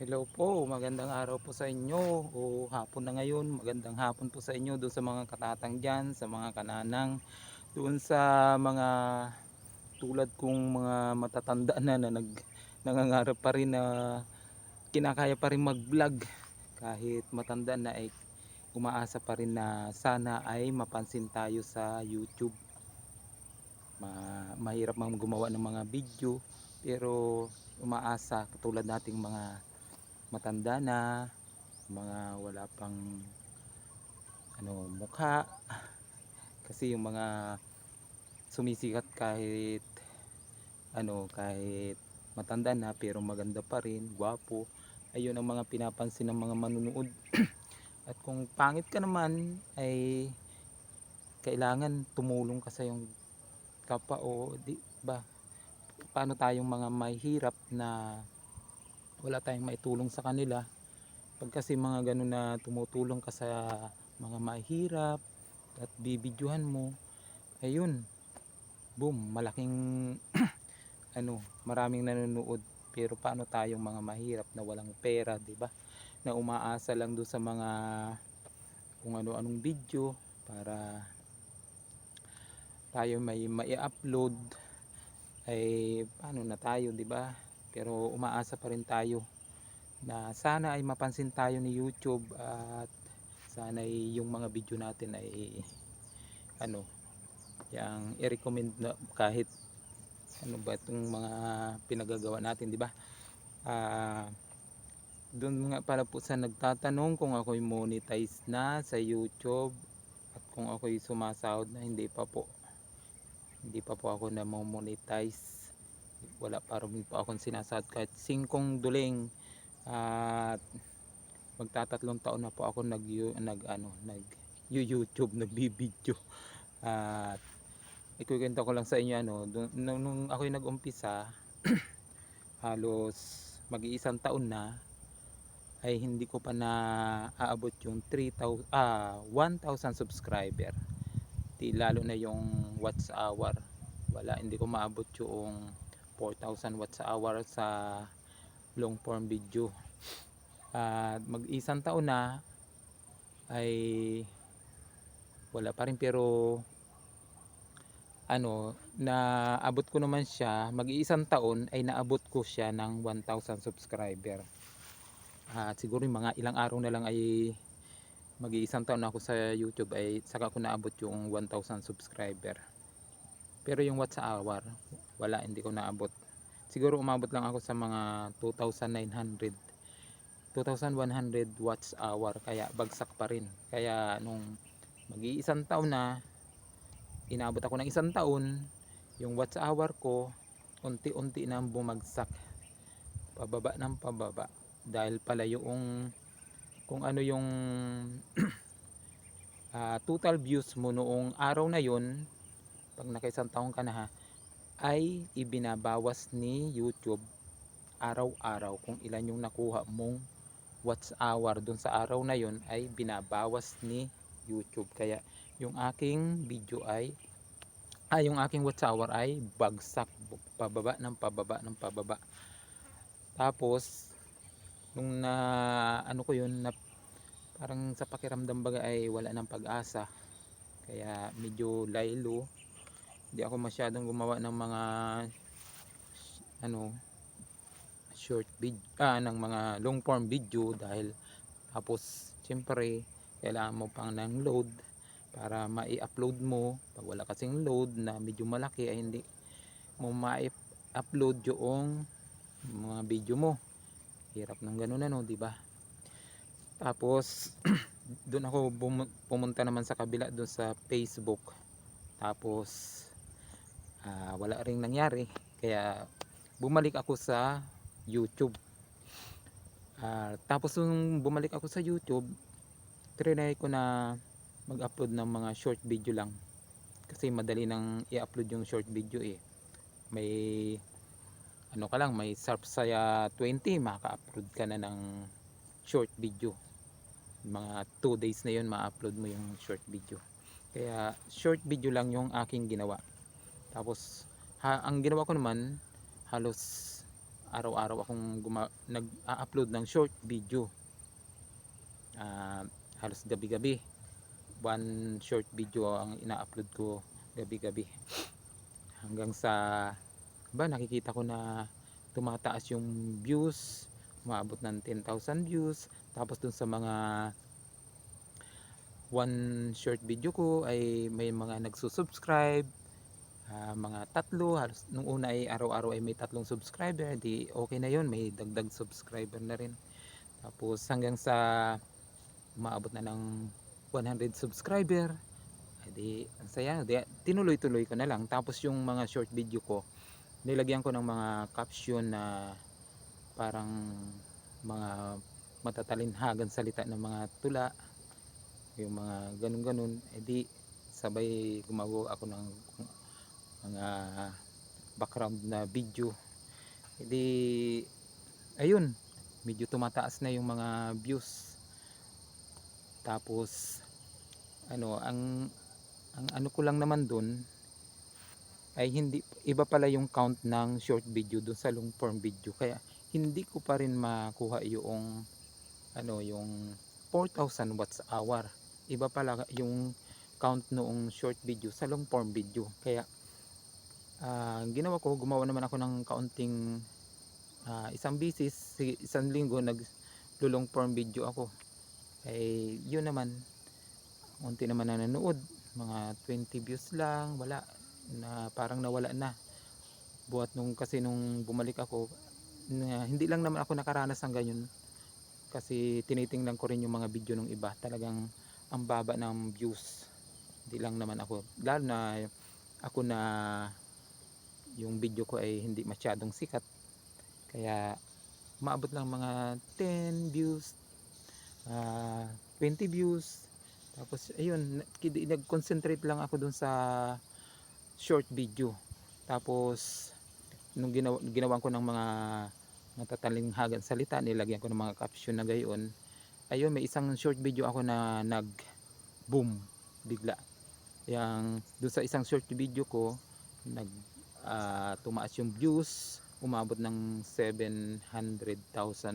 Hello po, magandang araw po sa inyo o hapon na ngayon. Magandang hapon po sa inyo doon sa mga katatang dyan, sa mga kananang, doon sa mga tulad kong mga matatanda na na nag, nangangarap pa rin na kinakaya pa rin mag-vlog kahit matanda na ay umaasa pa rin na sana ay mapansin tayo sa YouTube. Ma mahirap mang gumawa ng mga video pero umaasa katulad nating mga matanda na, mga wala pang ano mukha. Kasi yung mga sumisikat kahit ano kahit matanda na pero maganda pa rin, gwapo. Ayun ang mga pinapansin ng mga manunood at kung pangit ka naman ay kailangan tumulong ka sa yung kapwa o di ba paano tayong mga may hirap na wala tayong maitulong sa kanila. Pag kasi mga ganun na tumutulong ka sa mga mahirap at bibidyohan mo ayun boom malaking ano maraming nanonood. Pero paano tayong mga mahirap na walang pera di ba? Na umaasa lang do sa mga kung ano-anong video para tayo may mai-upload ay paano na tayo di ba pero umaasa pa rin tayo na sana ay mapansin tayo ni YouTube at sana ay yung mga video natin ay ano yung i-recommend na kahit ano ba itong mga pinagagawa natin di ba? Ah doon nga pala po sa nagtatanong kung ako'y monetize na sa YouTube at kung ako'y sumasahod na hindi pa po. Hindi pa po ako na monetize wala pa rin po akong sinasahod kahit singkong duling at magtatatlong taon na po ako nag, nag ano nag YouTube nagbibideo at ikukwento ko lang sa inyo ano nung, nung ako'y nag-umpisa halos mag-iisang taon na ay hindi ko pa na aabot yung 3,000 ah 1,000 subscriber. Di lalo na yung watch hour. Wala hindi ko maabot yung 4,000 watts hour sa long form video. At mag isang taon na ay wala pa rin. Pero ano na abot ko naman siya mag iisang taon ay naabot ko siya ng 1,000 subscriber. At siguro yung mga ilang araw na lang ay mag iisang taon na ako sa youtube ay saka ko naabot yung 1,000 subscriber. Pero yung watts hour wala hindi ko naabot. Siguro umabot lang ako sa mga 2,900 2,100 watts hour kaya bagsak pa rin. Kaya nung mag-iisang taon na inabot ako ng isang taon yung watts hour ko unti-unti na bumagsak. Pababa ng pababa. Dahil pala yung kung ano yung ah, total views mo noong araw na yon pag nakaisang taon ka na ha ay ibinabawas ni YouTube araw-araw. Kung ilan yung nakuha mong watch hour dun sa araw na yon ay binabawas ni YouTube. Kaya yung aking video ay ay yung aking watch hour ay bagsak pababa ng pababa ng pababa. Tapos nung na ano ko yun na parang sa pakiramdam baga ay wala ng pag-asa. Kaya medyo laylo hindi ako masyadong gumawa ng mga ano short video ah, ng mga long form video dahil tapos siyempre kailangan mo pang ng load para mai-upload mo. Pag wala kasing load na medyo malaki ay hindi mo mai-upload yung mga video mo. Hirap ng ganun ano di ba? Tapos doon ako pumunta naman sa kabila doon sa Facebook. Tapos ah, wala ring nangyari. Kaya bumalik ako sa YouTube. Ah, tapos nung bumalik ako sa YouTube trinay ko na mag-upload ng mga short video lang. Kasi madali nang i-upload yung short video eh. May ano ka lang may Sharp Saya 20 maka-upload ka na ng short video. Mga 2 days na yun ma-upload mo yung short video. Kaya short video lang yung aking ginawa tapos ha, ang ginawa ko naman halos araw-araw akong nag-upload ng short video. Ah, halos gabi-gabi. One short video ang ina-upload ko gabi-gabi. Hanggang sa ba nakikita ko na tumataas yung views, umabot ng 10,000 views. Tapos dun sa mga one short video ko ay may mga nagsusubscribe Ah, mga tatlo halos nung una ay araw-araw ay may tatlong subscriber di okay na yun may dagdag subscriber na rin. Tapos hanggang sa umaabot na ng 100 subscriber di ang saya di, tinuloy-tuloy ko na lang. Tapos yung mga short video ko nilagyan ko ng mga caption na parang mga matatalinhagan salita ng mga tula yung mga ganun-ganun. Edi sabay gumagawa ako ng mga background na video. Hindi ayun medyo tumataas na yung mga views. Tapos ano ang ang ano ko lang naman dun ay hindi iba pala yung count ng short video dun sa long form video. Kaya hindi ko pa rin makuha yung ano yung 4,000 watts hour. Iba pala yung count noong short video sa long form video. Kaya ang ginawa ko gumawa naman ako ng kaunting ah, isang bisis si- isang linggo nag long form video ako. Ay yun naman unti naman na nanood mga 20 views lang wala na parang nawala na. Buhat nung kasi nung bumalik ako na, hindi lang naman ako nakaranas ng ganyan kasi tinitingnan ko rin yung mga video ng iba talagang ang baba ng views. Hindi lang naman ako lalo na ako na yung video ko ay hindi masyadong sikat. Kaya maabot lang mga 10 views ah, 20 views. Tapos ayun nag-concentrate lang ako dun sa short video. Tapos nung ginawa, ginawan ko ng mga natatalinghagan salita nilagyan ko ng mga caption na gayon ayun may isang short video ako na nag boom bigla. Yang doon sa isang short video ko nag ah, tumaas yung views umabot ng 700,000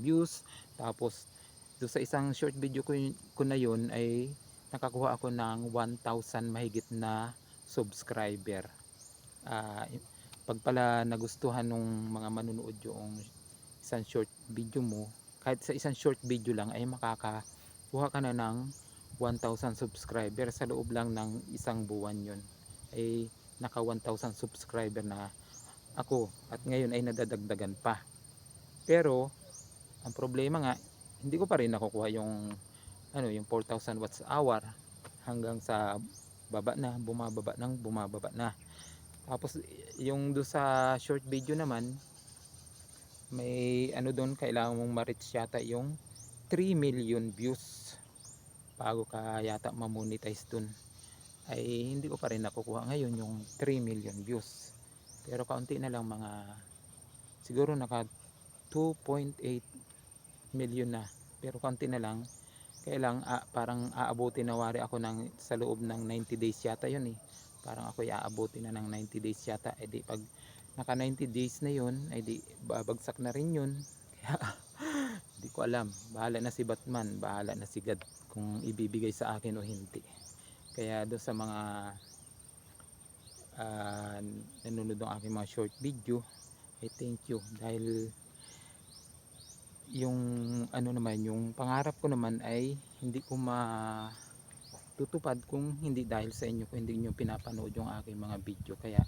views. Tapos doon sa isang short video ko, ko na yun ay nakakuha ako ng 1,000 mahigit na subscriber. Ah, pag pala nagustuhan nung mga manunood yung isang short video mo kahit sa isang short video lang ay makakakuha ka na ng 1,000 subscriber sa loob lang ng isang buwan yun. Ay naka 1,000 subscriber na ako at ngayon ay nadadagdagan pa. Pero ang problema nga hindi ko pa rin nakukuha yung ano yung 4,000 watts hour hanggang sa baba na bumababa ng bumababa na. Tapos yung do sa short video naman may ano doon kailangan mong ma-reach yata yung 3 million views bago ka yata ma-monetize dun ay hindi ko pa rin nakukuha. Ngayon yung 3 million views. Pero kaunti na lang mga siguro naka 2.8 million na. Pero kaunti na lang. Kailang ah, parang aabutin na wari ako ng sa loob ng 90 days yata yun eh. Parang ako aabutin na ng 90 days yata. Eh di pag naka 90 days na yun ay di babagsak na rin yun. Kaya di ko alam. Bahala na si Batman. Bahala na si God kung ibibigay sa akin o hindi kaya do sa mga ah, nanonood ng aking mga short video ay thank you. Dahil yung ano naman yung pangarap ko naman ay hindi ko ma tutupad kung hindi dahil sa inyo kung hindi nyo pinapanood yung aking mga video. Kaya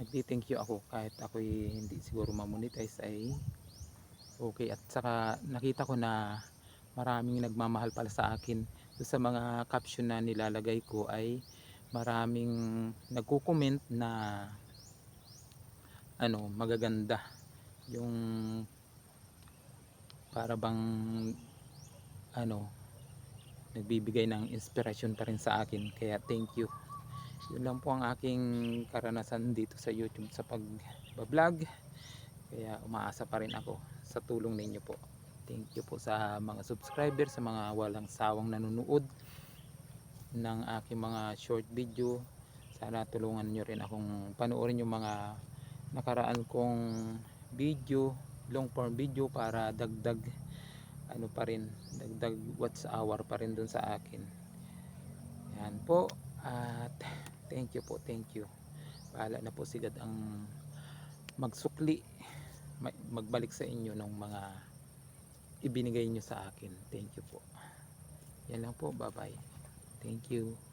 nagti-thank you ako. Kahit ako hindi siguro mamonetize ay okay. At saka nakita ko na maraming nagmamahal pala sa akin sa mga caption na nilalagay ko ay maraming nagko-comment na ano magaganda. Yung para bang ano nagbibigay ng inspirasyon pa rin sa akin. Kaya thank you. Yun lang po ang aking karanasan dito sa youtube sa pag vlog kaya umaasa pa rin ako sa tulong ninyo po thank you po sa mga subscribers sa mga walang sawang nanonood ng aking mga short video. Sana tulungan nyo rin akong panoorin yung mga nakaraan kong video long form video para dagdag ano pa rin dagdag watch hour pa rin dun sa akin. Yan po at thank you po thank you. Bahala na po si God ang magsukli ma- magbalik sa inyo ng mga ibinigay nyo sa akin. Thank you po. Yan lang po. Bye bye thank you